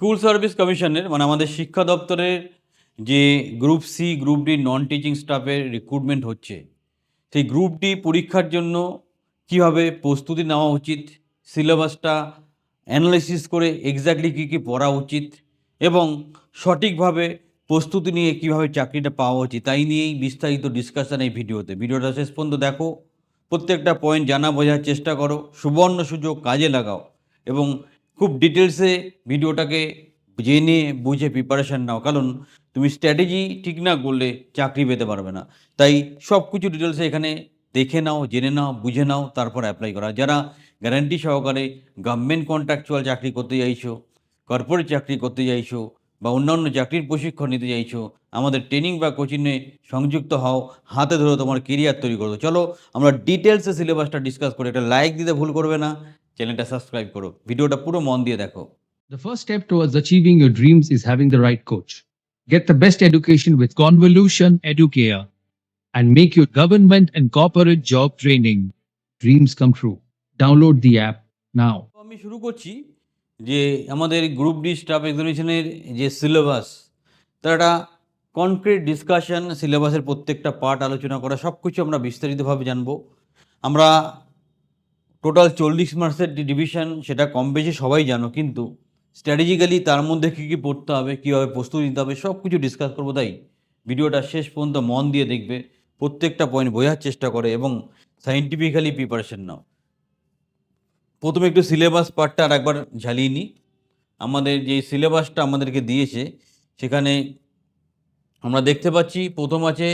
School service কমিশনের মানে আমাদের শিক্ষা দপ্তরের যে group C, group D non teaching স্টাফের রিক্রুটমেন্ট হচ্ছে, সেই গ্রুপ ডি পরীক্ষার জন্য কীভাবে প্রস্তুতি নেওয়া উচিত, সিলেবাসটা অ্যানালাইসিস করে এক্স্যাক্টলি কী কী পড়া উচিত এবং সঠিকভাবে প্রস্তুতি নিয়ে কীভাবে চাকরিটা পাওয়া উচিত, তাই নিয়েই বিস্তারিত ডিসকাশন এই ভিডিওতে। ভিডিওটা শেষ পর্যন্ত দেখো, প্রত্যেকটা পয়েন্ট জানা, বোঝার চেষ্টা করো, সুবর্ণ সুযোগ কাজে লাগাও এবং খুব ডিটেলসে ভিডিওটাকে জেনে বুঝে প্রিপারেশান নাও। কারণ তুমি স্ট্র্যাটেজি ঠিক না করলে চাকরি পেতে পারবে না। তাই সব কিছু ডিটেলসে এখানে দেখে নাও, জেনে নাও, বুঝে নাও, তারপর অ্যাপ্লাই করা। যারা গ্যারান্টি সহকারে গভর্নমেন্ট কন্ট্রাকচুয়াল চাকরি করতে চাইছো কর্পোরেট চাকরি করতে চাইছো বা অন্যান্য চাকরির প্রশিক্ষণ নিতে চাইছো, আমাদের ট্রেনিং বা কোচিংয়ে সংযুক্ত হও, হাতে ধরে তোমার কেরিয়ার তৈরি করো। চলো আমরা ডিটেলসে সিলেবাসটা ডিসকাস করি। একটা লাইক দিতে ভুল করবে না চ্যানেলটা সাবস্ক্রাইব করো ভিডিওটা পুরো মন দিয়ে দেখো The first step towards achieving your dreams is having the right coach. Get the best education with Convolution Educare and make your government and corporate job training dreams come true. Download the app now. আমি শুরু করছি যে আমাদের group D staff এক্সামিনেশনের যে syllabus তার একটা concrete discussion সিলেবাসের প্রত্যেকটা পার্ট আলোচনা করা সব কিছু আমরা বিস্তারিতভাবে জানব আমরা টোটাল চল্লিশ মার্কসের ডিভিশন সেটা কম বেশি সবাই জানো, কিন্তু স্ট্র্যাটেজিক্যালি তার মধ্যে কী কী পড়তে হবে, কীভাবে প্রস্তুতি নিতে হবে সব কিছু ডিসকাস করব। তাই ভিডিওটা শেষ পর্যন্ত মন দিয়ে দেখবে, প্রত্যেকটা পয়েন্ট বোঝার চেষ্টা করে এবং সাইন্টিফিক্যালি প্রিপারেশন নাও। প্রথমে একটু সিলেবাস পার্টটা আর একবার ঝালিয়ে নিই আমাদের যে সিলেবাসটা আমাদেরকে দিয়েছে, সেখানে আমরা দেখতে পাচ্ছি, প্রথম আছে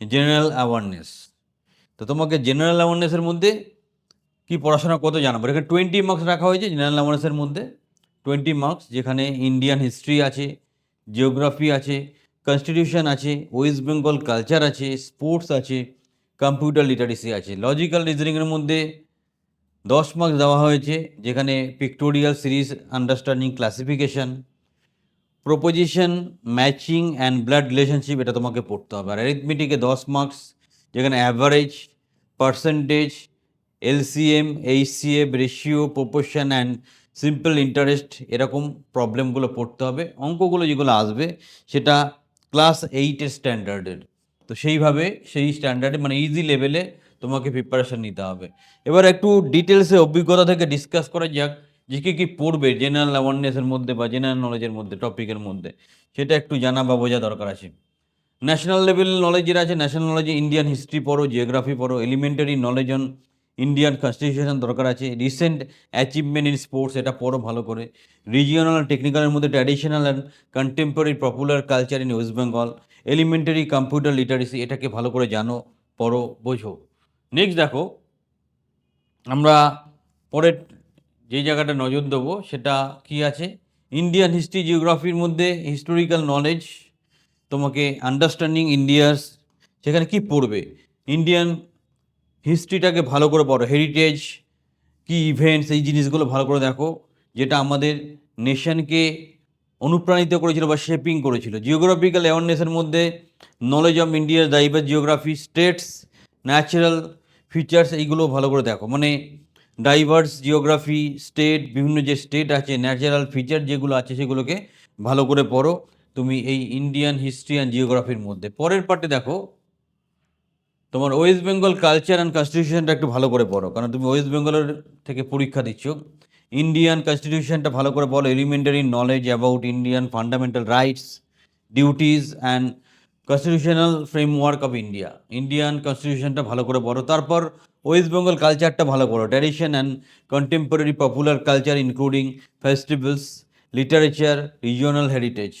জেনারেল অ্যাওয়ারনেস তো তোমাকে জেনারেল অ্যাওয়ারনেসের মধ্যে কি পড়াশোনা কত জানাব? এখানে টোয়েন্টি মার্কস রাখা হয়েছে জেনারেল অ্যাওয়ারনেসের মধ্যে। টোয়েন্টি মার্কস যেখানে ইন্ডিয়ান হিস্ট্রি আছে জিওগ্রাফি আছে কনস্টিটিউশন আছে ওয়েস্ট বেঙ্গল কালচার আছে স্পোর্টস আছে কম্পিউটার লিটারেসি আছে। লজিক্যাল রিজনিংয়ের মধ্যে দশ মার্কস দেওয়া হয়েছে, যেখানে pictorial series understanding classification proposition matching and blood relationship এটা তোমাকে পড়তে হবে। আর অ্যারিথমেটিকে দশ মার্কস যেখানে average percentage LCM, HCF, ratio proportion and simple interest এরকম প্রবলেমগুলো পড়তে হবে। অঙ্কগুলো যেগুলো আসবে সেটা ক্লাস এইটের স্ট্যান্ডার্ডের। তো সেইভাবে সেই স্ট্যান্ডার্ডে মানে ইজি লেভেলে তোমাকে প্রিপারেশন নিতে হবে। এবার একটু ডিটেলসে অভিজ্ঞতা থেকে ডিসকাস করা যাক যে কী কী পড়বে জেনারেল অ্যাওয়ারনেসের মধ্যে বা জেনারেল নলেজের মধ্যে টপিকের মধ্যে। সেটা একটু জানা বা বোঝা দরকার আছে। ন্যাশনাল লেভেল নলেজ যেটা আছে। ন্যাশনাল নলেজে ইন্ডিয়ান হিস্ট্রি পড়ো জিওগ্রাফি পড়ো elementary knowledge on Indian constitution দরকার আছে। রিসেন্ট অ্যাচিভমেন্ট ইন স্পোর্টস এটা পড়ো ভালো করে। রিজিওনাল আর টেকনিক্যালের মধ্যে traditional and contemporary popular culture in West Bengal elementary computer literacy এটাকে ভালো করে জানো, পড়ো, বোঝো। নেক্সট দেখো, আমরা পরের যে জায়গাটা নজর দেবো, সেটা কি আছে? ইন্ডিয়ান হিস্ট্রি জিওগ্রাফির মধ্যে হিস্টোরিক্যাল নলেজ তোমাকে আন্ডারস্ট্যান্ডিং ইন্ডিয়াস সেখানে কি পড়বে? ইন্ডিয়ান হিস্ট্রিটাকে ভালো করে পড়ো হেরিটেজ কি ইভেন্টস এই জিনিসগুলো ভালো করে দেখো, যেটা আমাদের নেশনকে অনুপ্রাণিত করেছিল বা শেপিং করেছিল। জিওগ্রাফিক্যাল অ্যাওয়ারনেসের মধ্যে নলেজ অফ ইন্ডিয়ার diverse geography states natural features এইগুলো ভালো করে দেখো। মানে ডাইভার্স জিওগ্রাফি স্টেট বিভিন্ন যে স্টেট আছে ন্যাচারাল ফিচার যেগুলো আছে, সেগুলোকে ভালো করে পড়ো। তুমি এই ইন্ডিয়ান হিস্ট্রি অ্যান্ড জিওগ্রাফির মধ্যে। পরের পার্টে দেখো তোমার ওয়েস্ট বেঙ্গল কালচার অ্যান্ড কনস্টিটিউশনটা একটু ভালো করে পড়ো। কারণ তুমি ওয়েস্ট বেঙ্গলের থেকে পরীক্ষা দিচ্ছ। ইন্ডিয়ান কনস্টিটিউশনটা ভালো করে বলো elementary knowledge about Indian fundamental rights duties and constitutional framework of India Indian কনস্টিটিউশনটা ভালো করে পড়ো। তারপর ওয়েস্ট বেঙ্গল কালচারটা ভালো করো। Tradition and contemporary popular culture including festivals literature regional heritage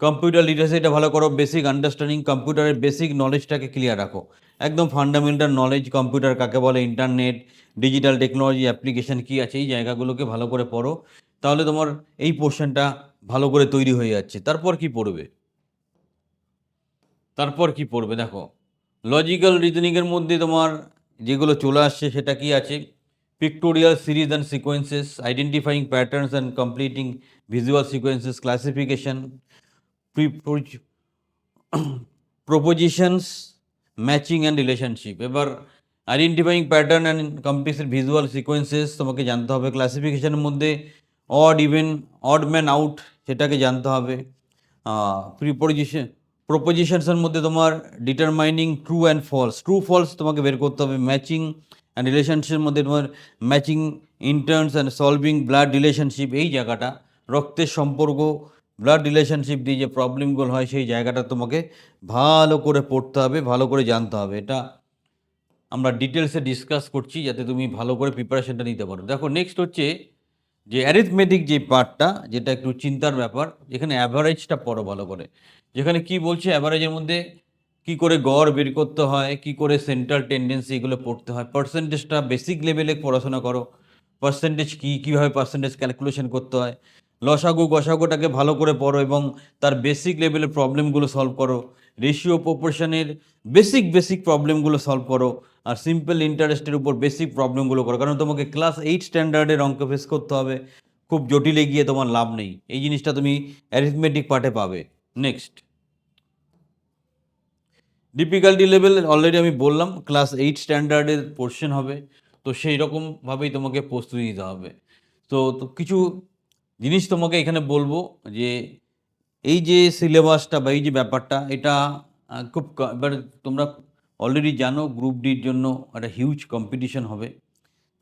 computer লিটারেসিটা ভালো করো বেসিক আন্ডারস্ট্যান্ডিং কম্পিউটারের বেসিক নলেজটাকে ক্লিয়ার রাখো। একদম ফান্ডামেন্টাল নলেজ কম্পিউটার কাকে বলে ইন্টারনেট ডিজিটাল টেকনোলজি অ্যাপ্লিকেশন কী আছে, এই জায়গাগুলোকে ভালো করে পড়ো। তাহলে তোমার এই পোর্শনটা ভালো করে তৈরি হয়ে যাচ্ছে। তারপর কি পড়বে? তারপর কি পড়বে? দেখো লজিক্যাল রিজনিংয়ের মধ্যে তোমার যেগুলো চলে আসছে, সেটা কি আছে? Pictorial series and sequences identifying patterns and completing visual sequences classification propositions matching and relationship এবার identifying pattern and complete visual sequences তোমাকে জানতে হবে। ক্লাসিফিকেশনের মধ্যে odd even odd man out সেটাকে জানতে হবে। প্রিপোজিশন প্রপোজিশনসের মধ্যে তোমার determining true and false true false তোমাকে বের করতে হবে। ম্যাচিং অ্যান্ড রিলেশনশিপের মধ্যে তোমার matching interns and solving blood relationship এই জায়গাটা। রক্তের সম্পর্ক ব্লাড রিলেশনশিপ দিয়ে যে প্রবলেমগুলো হয় সেই জায়গাটা তোমাকে ভালো করে পড়তে হবে, ভালো করে জানতে হবে। এটা আমরা ডিটেলসে ডিসকাস করছি যাতে তুমি ভালো করে প্রিপারেশনটা নিতে পারো। দেখো নেক্সট হচ্ছে যে অ্যারিথমেটিক যে পার্টটা যেটা একটু চিন্তার ব্যাপার এখানে অ্যাভারেজটা পড়ো ভালো করে। যেখানে কি বলছে অ্যাভারেজের মধ্যে কি করে গড় বের করতে হয়, কি করে সেন্ট্রাল টেন্ডেন্সি এগুলো পড়তে হয় পার্সেন্টেজটা বেসিক লেভেলে পড়াশোনা করো পার্সেন্টেজ কী, কীভাবে পার্সেন্টেজ ক্যালকুলেশন করতে হয় লসাগু, গসাগুটাকে ভালো করে পড়ো এবং তার বেসিক লেভেলের প্রবলেমগুলো সলভ করো। রেশিও প্রপোর্শনের বেসিক বেসিক প্রবলেমগুলো সলভ করো আর সিম্পল ইন্টারেস্টের উপর বেসিক প্রবলেমগুলো করো। কারণ তোমাকে ক্লাস এইট স্ট্যান্ডার্ডের অঙ্ক ফেস করতে হবে। খুব জটিলে গিয়ে তোমার লাভ নেই। এই জিনিসটা তুমি অ্যারিথমেটিক পার্টে পাবে। নেক্সট ডিফিকাল্টি লেভেল অলরেডি আমি বললাম ক্লাস এইট স্ট্যান্ডার্ডের পোর্শন হবে। তো সেই রকমভাবেই তোমাকে প্রস্তুতি দিতে হবে। তো কিছু জিনিস তোমাকে এখানে বলব যে এই যে সিলেবাসটা বা এই যে ব্যাপারটা, এটা খুব এবার তোমরা অলরেডি জানো গ্রুপ ডির জন্য একটা হিউজ কম্পিটিশন হবে।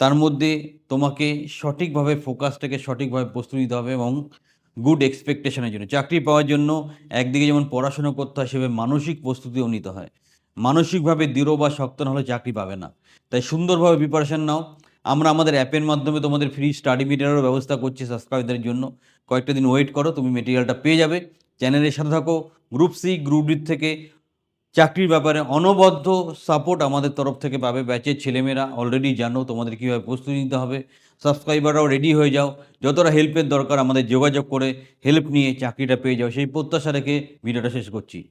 তার মধ্যে তোমাকে সঠিকভাবে ফোকাসটাকে সঠিকভাবে প্রস্তুতি দিতে হবে এবং গুড এক্সপেকটেশনের জন্য। চাকরি পাওয়ার জন্য একদিকে যেমন পড়াশোনা করতে হয়, সেভাবে মানসিক প্রস্তুতিও নিতে হয়। মানসিকভাবে দৃঢ় বা শক্ত না হলে চাকরি পাবে না। তাই সুন্দরভাবে প্রিপারেশন নাও। আমরা আমাদের অ্যাপের মাধ্যমে তোমাদের ফ্রি স্টাডি মেটেরিয়ালের ব্যবস্থা করছি সাবস্ক্রাইবদের জন্য। কয়েকটা দিন ওয়েট করো, তুমি মেটেরিয়ালটা পেয়ে যাবে। চ্যানেলের সাথে থাকো গ্রুপ সি গ্রুপ ডির থেকে। চাকরির ব্যাপারে অনবদ্য সাপোর্ট আমাদের তরফ থেকে পাবে ব্যাচের ছেলেমেয়েরা। অলরেডি জানো তোমাদের কীভাবে প্রস্তুতি নিতে হবে। সাবস্ক্রাইবাররাও রেডি হয়ে যাও। যতটা হেল্পের দরকার আমাদের যোগাযোগ করে হেল্প নিয়ে চাকরিটা পেয়ে যাও। সেই প্রত্যাশা রেখে ভিডিওটা শেষ করছি।